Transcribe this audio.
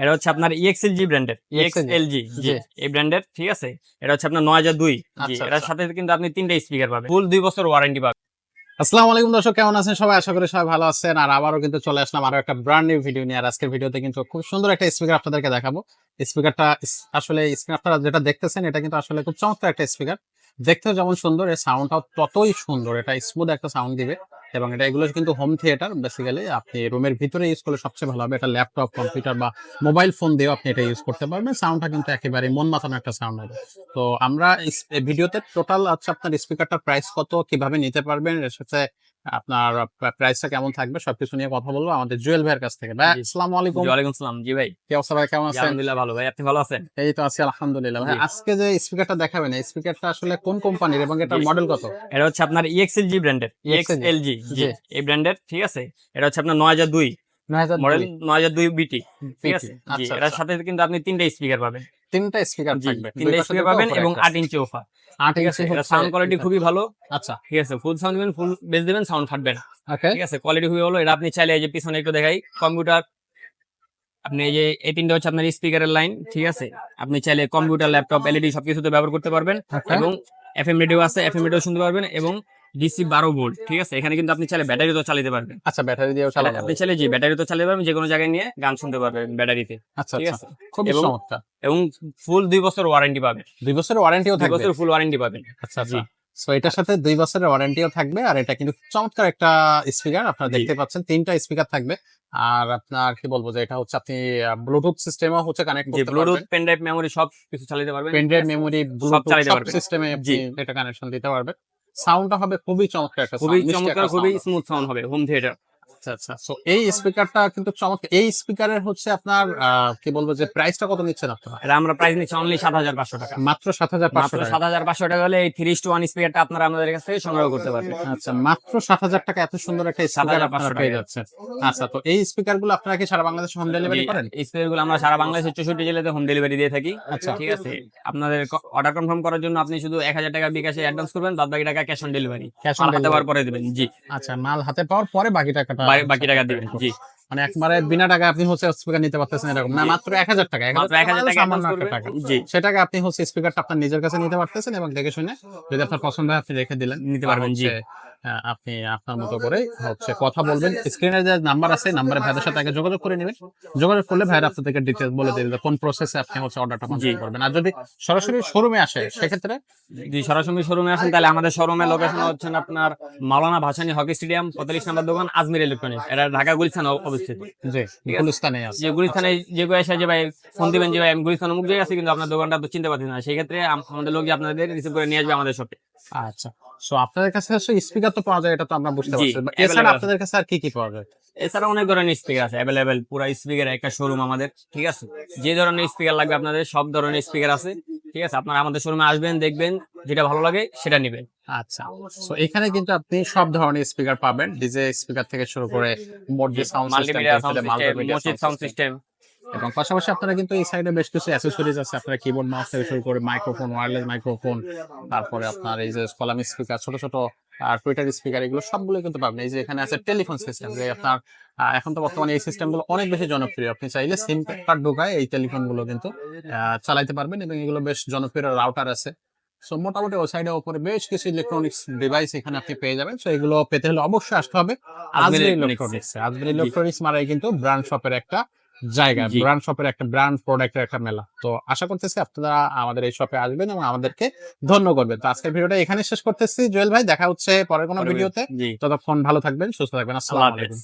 এটা হচ্ছে আপনার E ইএক্সএলজি ব্র্যান্ডের EXLG ইএক্সএলজি জি জি। এই ব্র্যান্ডের ঠিক আছে? এটা হচ্ছে আপনার নয় হাজার দুই আচ্ছা, এটার আচ্ছা। সাথে কিন্তু আপনি তিনটা স্পিকার পাবেন ফুল দুই বছর ওয়ারেন্টি পাবেন। আসসালামু আলাইকুম দর্শক কেমন আছেন? সবাই আশা করি সবাই ভালো আছেন। আর আবারও কিন্তু চলে আসলাম আরও একটা ব্র্যান্ড নিউ ভিডিও নিয়ে। আর আজকের ভিডিওতে কিন্তু খুব সুন্দর একটা স্পিকার আপনাদেরকে দেখাবো। স্পিকারটা আসলে স্ক্রিন আপনারা যেটা দেখতেছেন এটা কিন্তু আসলে খুব চমৎকার একটা স্পিকার দেখতেও যেমন সুন্দর এর সাউন্ডটাও ততই সুন্দর এটা স্মুথ একটা সাউন্ড দিবে। এবং এটা এগুলো কিন্তু হোম থিয়েটার বেসিক্যালি আপনি রুমের ভিতরে ইউজ করলে সবচেয়ে ভালো হবে। এটা ল্যাপটপ কম্পিউটার বা মোবাইল ফোন দিয়েও আপনি এটা ইউজ করতে পারবেন। সাউন্ডটা কিন্তু একেবারে মন মাতানো একটা সাউন্ড হবে। তো আমরা ভিডিওতে টোটাল আচ্ছা আপনার স্পিকারটার প্রাইস কত, কীভাবে নিতে পারবেন? এর সাথে আপনার প্রাইসটা কেমন থাকবে সবকিছু নিয়ে কথা বলব আমাদের জুয়েল ভাইয়ের কাছ থেকে। ভাই আসসালামু আলাইকুম। ওয়ালাইকুম সালাম জি ভাই। কি অবস্থা ভাই? কেমন আছেন? আলহামদুলিল্লাহ ভালো ভাই। আপনি ভালো আছেন? এই তো আছি আলহামদুলিল্লাহ। ভাই আজকে যে স্পিকারটা দেখাবেন এই স্পিকারটা আসলে কোন কোম্পানির এবং এটা মডেল কত? এটা হচ্ছে আপনার ইএক্সএলজি ব্র্যান্ডের ইএক্সএলজি জি। এই ব্র্যান্ডের ঠিক আছে? এটা হচ্ছে আপনার নয় হাজার দুই। মডেল নয় হাজার দুই বিটি। ঠিক আছে? আচ্ছা এটার আচ্ছা। সাথে কিন্তু আপনি তিনটা স্পিকার পাবেন। তিনটা স্পিকার থাকবে। তিনটা স্পিকার পাবেন এবং আট ইঞ্চি ওফা আট ঠিক আছে? সাউন্ড কোয়ালিটি খুবই ভালো। আচ্ছা। ঠিক আছে? ফুল সাউন্ড দিবেন ফুল বেস দিবেন সাউন্ড ফাটবে না। ঠিক আছে? কোয়ালিটি খুবই ভালো। এটা আপনি চাইলে এই যে পিছনে একটু দেখাই। কম্পিউটার আপনি এই যে এই তিনটা হচ্ছে আপনার স্পিকারের লাইন ঠিক আছে? আপনি চাইলে কম্পিউটার ল্যাপটপ এলইডি সবকিছুতে ব্যবহার করতে পারবেন. এবং এফএম রেডিও আছে। এফএম রেডিও শুনতে পারবেন এবং ডিসি বারো ভোল্ট ঠিক আছে? এখানে কিন্তু আপনি চাইলে ব্যাটারিতেও চালাতে পারবেন। আচ্ছা ব্যাটারি দিয়েও চালানো আপনি চাইলে জি ব্যাটারিতেও চালাতে পারবেন যে কোনো জায়গায় নিয়ে গান শুনতে পারবেন ব্যাটারিতে আচ্ছা ঠিক আচ্ছা। আছে? খুবই এবং- চমৎকার। এবং ফুল দুই বছর ওয়ারেন্টি পাবেন। দুই বছরের ওয়ারেন্টিও দুই থাকবে। বছর ফুল ওয়ারেন্টি পাবেন। আচ্ছা আচ্ছা। সো এটার সাথে দুই বছরের ওয়ারেন্টিও থাকবে আর এটা কিন্তু চমৎকার একটা স্পিকার আপনারা দেখতে পাচ্ছেন তিনটা স্পিকার থাকবে। আর আপনার কি বলব যে এটা হচ্ছে আপনি ব্লুটুথ সিস্টেমও হচ্ছে কানেক্ট করতে ব্লুটুথ পেন ড্রাইভ মেমোরি সব কিছু চালাতে পারবেন। পেন ড্রাইভ মেমোরি ব্লুটুথ চালাতে সব। সিস্টেমে এটা কানেকশন দিতে পারবেন। সাউন্ডটা হবে খুবই চমৎকার একটা খুবই চমৎকার খুবই স্মুথ সাউন্ড হবে হোম থিয়েটার আচ্ছা আচ্ছা। এই স্পিকারটা কিন্তু চমৎকার। এই স্পিকারের হচ্ছে আপনার কি বলব যে প্রাইসটা কত নিচ্ছেন আপনারা এটা আমরা প্রাইস নিচ্ছি অনলি সাত হাজার পাঁচশো টাকা। মাত্র সাত হাজার পাঁচশো সাত হাজার পাঁচশো টাকা হলে এই থ্রি টু ওয়ান স্পিকারটা আপনারা আমাদের কাছ থেকে সংগ্রহ করতে পারবেন। আচ্ছা মাত্র সাত হাজার টাকা এত সুন্দর একটা স্পিকার 7,500 আপনারা পেয়ে টাকা। যাচ্ছেন। আচ্ছা তো এই স্পিকারগুলো আপনারা কি সারা বাংলাদেশে হোম ডেলিভারি করেন? এই স্পিকারগুলো আমরা সারা বাংলাদেশের চৌষট্টি জেলাতে হোম ডেলিভারি দিয়ে থাকি। আচ্ছা। ঠিক আছে? আপনাদের অর্ডার কনফার্ম করার জন্য আপনি শুধু এক হাজার টাকা বিকাশে অ্যাডভান্স করবেন বাদ বাকি টাকা cash on delivery cash on পাওয়ার পরে দিবেন জি। আচ্ছা মাল হাতে পাওয়ার পরে বাকি টাকাটা বাকি টাকা দিবেন জি। মানে একবারে বিনা টাকা আপনি হচ্ছে স্পিকার নিতে পারতেছেন এরকম। না মাত্র এক হাজার টাকা মাত্র এক হাজার টাকা সামান্য টাকা। জি। সেটাকে আপনি হচ্ছে স্পিকারটা আপনার নিজের কাছে নিতে পারতেছেন এবং দেখে শুনে যদি আপনার পছন্দ হয় আপনি রেখে দিলেন নিতে পারবেন, জি। হচ্ছে, আপনি আপনার মতো করে হচ্ছে কথা বলবেন। স্ক্রিনে যে নাম্বার আছে নাম্বারে ভাইদের সাথে আগে যোগাযোগ করে নেবেন। যোগাযোগ করলে ভাইরা আপনাদেরকে ডিটেলস বলে দেবে কোন প্রসেসে আপনি হচ্ছে অর্ডারটা। কনফার্ম করবেন আর যদি সরাসরি শোরুমে আসে সেক্ষেত্রে যদি সরাসরি শোরুমে আসেন তাহলে আমাদের শোরুমের লোকেশন হচ্ছেন আপনার মাওলানা ভাসানী হকি স্টেডিয়াম পঁয়তাল্লিশ নম্বর দোকান আজমির ইলেকট্রনিক্স এটা ঢাকা গুলিস্তান অবস্থিত। জি। গুলিস্তানে আছে? যে গুলিস্তানে যে কেউ এসে যে ভাই ফোন দিবেন যে ভাই আমি গুলিস্তান মুখ জায়গায় আছি কিন্তু আপনার দোকানটা তো চিনতে পারছি না। সেই ক্ষেত্রে আমাদের লোক যে আপনাদের রিসিভ করে নিয়ে আসবে আমাদের শপে আচ্ছা। সো আপনাদের কাছে স্পিকার তো পাওয়া যায় এটা তো আমরা বুঝতে পারছি। এছাড়া আপনাদের কাছে আর কি কি পাওয়া যায়? এছাড়া অনেক ধরনের স্পিকার আছে অ্যাভেলেবেল পুরো স্পিকার একটা শোরুম আমাদের ঠিক আছে? যে ধরনের স্পিকার লাগবে আপনাদের সব ধরনের স্পিকার আছে ঠিক আছে? আপনারা আমাদের শোরুমে আসবেন দেখবেন যেটা ভালো লাগে সেটা নেবেন। আচ্ছা। এখানে কিন্তু আপনি সব ধরনের স্পিকার পাবেন। ডিজে স্পিকার থেকে শুরু করে মোট সাউন্ড সাউন্ড সিস্টেম মসজিদ সাউন্ড সিস্টেম এবং পাশাপাশি আপনারা কিন্তু এই সাইডে বেশ কিছু অ্যাসেসরিজ আছে। আপনারা কিবোর্ড মাউস থেকে শুরু করে মাইক্রোফোন ওয়্যারলেস মাইক্রোফোন তারপরে আপনার এই যে কলাম স্পিকার ছোট ছোট আর টুইটার স্পিকার এগুলো সবগুলো কিন্তু পাবেন। এই যে এখানে আছে টেলিফোন সিস্টেম যে আপনার এখন তো বর্তমানে এই সিস্টেমগুলো অনেক বেশি জনপ্রিয়। আপনি চাইলে সিম কার্ড ঢোকায় এই টেলিফোনগুলো কিন্তু চালাইতে পারবেন এবং এগুলো বেশ জনপ্রিয় রাউটার আছে। সো মোটামুটি ওই সাইডে উপরে বেশ কিছু ইলেকট্রনিক্স ডিভাইস এখানে আপনি পেয়ে যাবেন। সো এগুলো পেতে হলে অবশ্যই আসতে হবে। আজমির ইলেকট্রনিক্স আজমির ইলেকট্রনিক্স মারাই কিন্তু ব্র্যান্ড শপের একটা জায়গা ব্র্যান্ড শপের একটা ব্র্যান্ড প্রোডাক্টের একটা মেলা। তো আশা করতেছি আপনারা আমাদের এই শপে আসবেন এবং আমাদেরকে ধন্য করবেন। তো আজকের ভিডিওটা এখানে শেষ করতেছি। জুয়েল ভাই দেখা হচ্ছে পরের কোনো ভিডিওতে। ততক্ষণ ভালো থাকবেন সুস্থ থাকবেন। আসসালাম আলাইকুম।